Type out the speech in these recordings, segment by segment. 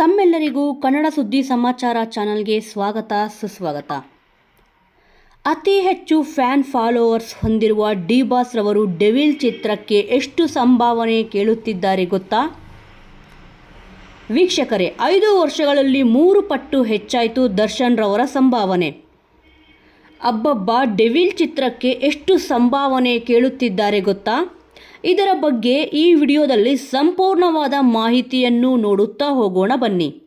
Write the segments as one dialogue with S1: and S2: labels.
S1: ತಮ್ಮೆಲ್ಲರಿಗೂ ಕನ್ನಡ ಸುದ್ದಿ ಸಮಾಚಾರ ಚಾನಲ್ಗೆ ಸ್ವಾಗತ, ಸುಸ್ವಾಗತ. ಅತಿ ಹೆಚ್ಚು ಫ್ಯಾನ್ ಫಾಲೋವರ್ಸ್ ಹೊಂದಿರುವ ಡಿ ಬಾಸ್ ರವರು ಡೆವಿಲ್ ಚಿತ್ರಕ್ಕೆ ಎಷ್ಟು ಸಂಭಾವನೆ ಕೇಳುತ್ತಿದ್ದಾರೆ ಗೊತ್ತಾ? ವೀಕ್ಷಕರೇ, ಐದು ವರ್ಷಗಳಲ್ಲಿ ಮೂರು ಪಟ್ಟು ಹೆಚ್ಚಾಯಿತು ದರ್ಶನ್ ರವರ ಸಂಭಾವನೆ. ಅಬ್ಬಬ್ಬ, ಡೆವಿಲ್ ಚಿತ್ರಕ್ಕೆ ಎಷ್ಟು ಸಂಭಾವನೆ ಕೇಳುತ್ತಿದ್ದಾರೆ ಗೊತ್ತಾ? ಇದರ ಬಗ್ಗೆ ಈ ವಿಡಿಯೋದಲ್ಲಿ ಸಂಪೂರ್ಣವಾದ ಮಾಹಿತಿಯನ್ನು ನೋಡುತ್ತಾ ಹೋಗೋಣ ಬನ್ನಿ.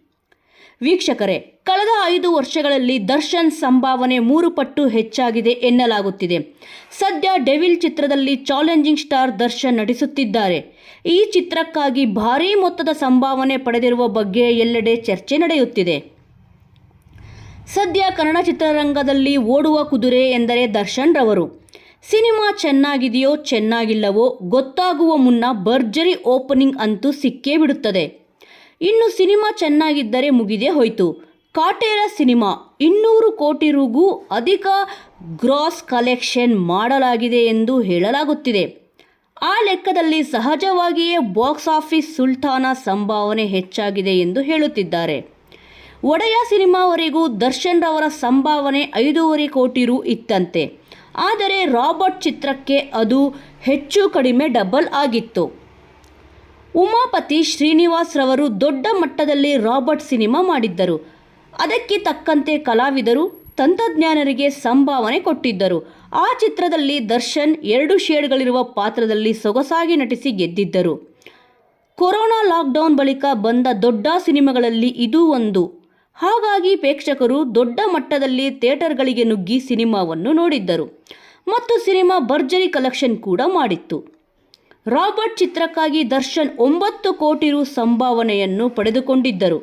S1: ವೀಕ್ಷಕರೇ, ಕಳೆದ ಐದು ವರ್ಷಗಳಲ್ಲಿ ದರ್ಶನ್ ಸಂಭಾವನೆ ಮೂರು ಪಟ್ಟು ಹೆಚ್ಚಾಗಿದೆ ಎನ್ನಲಾಗುತ್ತಿದೆ. ಸದ್ಯ ಡೆವಿಲ್ ಚಿತ್ರದಲ್ಲಿ ಚಾಲೆಂಜಿಂಗ್ ಸ್ಟಾರ್ ದರ್ಶನ್ ನಟಿಸುತ್ತಿದ್ದಾರೆ. ಈ ಚಿತ್ರಕ್ಕಾಗಿ ಭಾರೀ ಮೊತ್ತದ ಸಂಭಾವನೆ ಪಡೆದಿರುವ ಬಗ್ಗೆ ಎಲ್ಲೆಡೆ ಚರ್ಚೆ ನಡೆಯುತ್ತಿದೆ. ಸದ್ಯ ಕನ್ನಡ ಚಿತ್ರರಂಗದಲ್ಲಿ ಓಡುವ ಕುದುರೆ ಎಂದರೆ ದರ್ಶನ್ ರವರು ಸಿನಿಮಾ ಚೆನ್ನಾಗಿದೆಯೋ ಚೆನ್ನಾಗಿಲ್ಲವೋ ಗೊತ್ತಾಗುವ ಮುನ್ನ ಭರ್ಜರಿ ಓಪನಿಂಗ್ ಅಂತೂ ಸಿಕ್ಕೇ ಬಿಡುತ್ತದೆ. ಇನ್ನು ಸಿನಿಮಾ ಚೆನ್ನಾಗಿದ್ದರೆ ಮುಗಿದೇ ಹೋಯಿತು. ಕಾಟೇರ ಸಿನಿಮಾ, ಇನ್ನೂರು ಕೋಟಿ ರೂಗೂ ಅಧಿಕ ಗ್ರಾಸ್ ಕಲೆಕ್ಷನ್ ಮಾಡಲಾಗಿದೆ ಎಂದು ಹೇಳಲಾಗುತ್ತಿದೆ. ಆ ಲೆಕ್ಕದಲ್ಲಿ ಸಹಜವಾಗಿಯೇ ಬಾಕ್ಸ್ ಆಫೀಸ್ ಸುಲ್ತಾನ ಸಂಭಾವನೆ ಹೆಚ್ಚಾಗಿದೆ ಎಂದು ಹೇಳುತ್ತಿದ್ದಾರೆ. ಒಡೆಯ ಸಿನಿಮಾವರೆಗೂ ದರ್ಶನ್ ರವರ ಸಂಭಾವನೆ ಐದೂವರೆ ಕೋಟಿ ರು ಇತ್ತಂತೆ. ಆದರೆ ರಾಬರ್ಟ್ ಚಿತ್ರಕ್ಕೆ ಅದು ಹೆಚ್ಚು ಕಡಿಮೆ ಡಬಲ್ ಆಗಿತ್ತು. ಉಮಾಪತಿ ಶ್ರೀನಿವಾಸ್ ರವರು ದೊಡ್ಡ ಮಟ್ಟದಲ್ಲಿ ರಾಬರ್ಟ್ ಸಿನಿಮಾ ಮಾಡಿದ್ದರು. ಅದಕ್ಕೆ ತಕ್ಕಂತೆ ಕಲಾವಿದರು, ತಂತ್ರಜ್ಞಾನರಿಗೆ ಸಂಭಾವನೆ ಕೊಟ್ಟಿದ್ದರು. ಆ ಚಿತ್ರದಲ್ಲಿ ದರ್ಶನ್ ಎರಡು ಶೇಡ್ಗಳಿರುವ ಪಾತ್ರದಲ್ಲಿ ಸೊಗಸಾಗಿ ನಟಿಸಿ ಗೆದ್ದಿದ್ದರು. ಕೊರೋನಾ ಲಾಕ್ಡೌನ್ ಬಳಿಕ ಬಂದ ದೊಡ್ಡ ಸಿನಿಮಾಗಳಲ್ಲಿ ಇದೂ ಒಂದು. ಹಾಗಾಗಿ ಪ್ರೇಕ್ಷಕರು ದೊಡ್ಡ ಮಟ್ಟದಲ್ಲಿ ಥಿಯೇಟರ್ಗಳಿಗೆ ನುಗ್ಗಿ ಸಿನಿಮಾವನ್ನು ನೋಡಿದ್ದರು. ಮತ್ತು ಸಿನಿಮಾ ಭರ್ಜರಿ ಕಲೆಕ್ಷನ್ ಕೂಡ ಮಾಡಿತ್ತು. ರಾಬರ್ಟ್ ಚಿತ್ರಕ್ಕಾಗಿ ದರ್ಶನ್ ಒಂಬತ್ತು ಕೋಟಿ ರು ಸಂಭಾವನೆಯನ್ನು ಪಡೆದುಕೊಂಡಿದ್ದರು.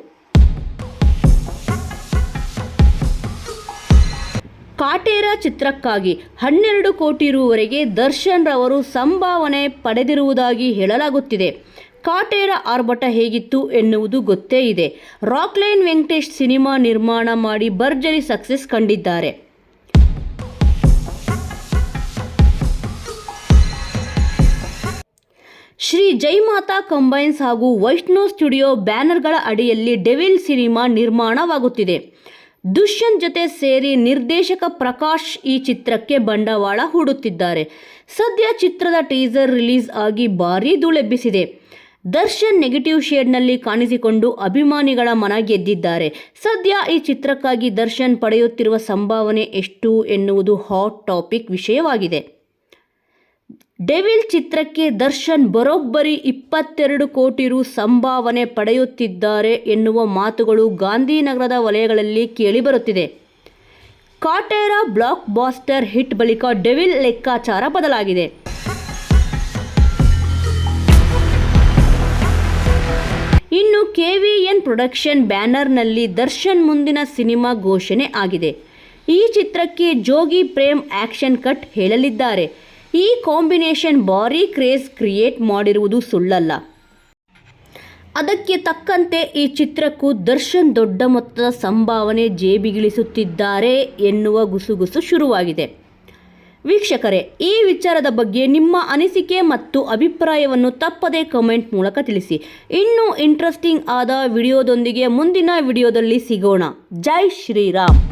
S1: ಕಾಟೇರ ಚಿತ್ರಕ್ಕಾಗಿ ಹನ್ನೆರಡು ಕೋಟಿ ರುವರೆಗೆ ದರ್ಶನ್ ರವರು ಸಂಭಾವನೆ ಪಡೆದಿರುವುದಾಗಿ ಹೇಳಲಾಗುತ್ತಿದೆ. ಕಾಟೇರ ಆರ್ಭಟ ಹೇಗಿತ್ತು ಎನ್ನುವುದು ಗೊತ್ತೇ ಇದೆ. ರಾಕ್ಲೈನ್ ವೆಂಕಟೇಶ್ ಸಿನಿಮಾ ನಿರ್ಮಾಣ ಮಾಡಿ ಭರ್ಜರಿ ಸಕ್ಸಸ್ ಕಂಡಿದ್ದಾರೆ. ಶ್ರೀ ಜೈಮಾತಾ ಕಂಬೈನ್ಸ್ ಹಾಗೂ ವೈಷ್ಣವ್ ಸ್ಟುಡಿಯೋ ಬ್ಯಾನರ್ಗಳ ಅಡಿಯಲ್ಲಿ ಡೆವಿಲ್ ಸಿನಿಮಾ ನಿರ್ಮಾಣವಾಗುತ್ತಿದೆ. ದುಷ್ಯಂತ್ ಜೊತೆ ಸೇರಿ ನಿರ್ದೇಶಕ ಪ್ರಕಾಶ್ ಈ ಚಿತ್ರಕ್ಕೆ ಬಂಡವಾಳ ಹೂಡುತ್ತಿದ್ದಾರೆ. ಸದ್ಯ ಚಿತ್ರದ ಟೀಸರ್ ರಿಲೀಸ್ ಆಗಿ ಭಾರೀ ಧೂಳೆಬ್ಬಿಸಿದೆ. ದರ್ಶನ್ ನೆಗೆಟಿವ್ ಶೇಡ್ನಲ್ಲಿ ಕಾಣಿಸಿಕೊಂಡು ಅಭಿಮಾನಿಗಳ ಮನ ಗೆದ್ದಿದ್ದಾರೆ. ಸದ್ಯ ಈ ಚಿತ್ರಕ್ಕಾಗಿ ದರ್ಶನ್ ಪಡೆಯುತ್ತಿರುವ ಸಂಭಾವನೆ ಎಷ್ಟು ಎನ್ನುವುದು ಹಾಟ್ ಟಾಪಿಕ್ ವಿಷಯವಾಗಿದೆ. ಡೆವಿಲ್ ಚಿತ್ರಕ್ಕೆ ದರ್ಶನ್ ಬರೋಬ್ಬರಿ ಇಪ್ಪತ್ತೆರಡು ಕೋಟಿ ರು ಸಂಭಾವನೆ ಪಡೆಯುತ್ತಿದ್ದಾರೆ ಎನ್ನುವ ಮಾತುಗಳು ಗಾಂಧಿನಗರದ ವಲಯಗಳಲ್ಲಿ ಕೇಳಿಬರುತ್ತಿದೆ. ಕಾಟೇರಾ ಬ್ಲಾಕ್ ಬಾಸ್ಟರ್ ಹಿಟ್ ಬಳಿಕ ಡೆವಿಲ್ ಲೆಕ್ಕಾಚಾರ ಬದಲಾಗಿದೆ. ಕೆವಿಎನ್ ಪ್ರೊಡಕ್ಷನ್ ಬ್ಯಾನರ್ನಲ್ಲಿ ದರ್ಶನ್ ಮುಂದಿನ ಸಿನಿಮಾ ಘೋಷಣೆ ಆಗಿದೆ. ಈ ಚಿತ್ರಕ್ಕೆ ಜೋಗಿ ಪ್ರೇಮ್ ಆಕ್ಷನ್ ಕಟ್ ಹೇಳಲಿದ್ದಾರೆ. ಈ ಕಾಂಬಿನೇಷನ್ ಬಾರಿ ಕ್ರೇಜ್ ಕ್ರಿಯೇಟ್ ಮಾಡಿರುವುದು ಸುಳ್ಳಲ್ಲ. ಅದಕ್ಕೆ ತಕ್ಕಂತೆ ಈ ಚಿತ್ರಕ್ಕೂ ದರ್ಶನ್ ದೊಡ್ಡ ಮೊತ್ತದ ಸಂಭಾವನೆ ಜೇಬಿಗಿಳಿಸುತ್ತಿದ್ದಾರೆ ಎನ್ನುವ ಗುಸುಗುಸು ಶುರುವಾಗಿದೆ. ವೀಕ್ಷಕರೇ, ಈ ವಿಚಾರದ ಬಗ್ಗೆ ನಿಮ್ಮ ಅನಿಸಿಕೆ ಮತ್ತು ಅಭಿಪ್ರಾಯವನ್ನು ತಪ್ಪದೇ ಕಮೆಂಟ್ ಮೂಲಕ ತಿಳಿಸಿ. ಇನ್ನೂ ಇಂಟ್ರೆಸ್ಟಿಂಗ್ ಆದ ವಿಡಿಯೋದೊಂದಿಗೆ ಮುಂದಿನ ವಿಡಿಯೋದಲ್ಲಿ ಸಿಗೋಣ. ಜೈ ಶ್ರೀರಾಮ್.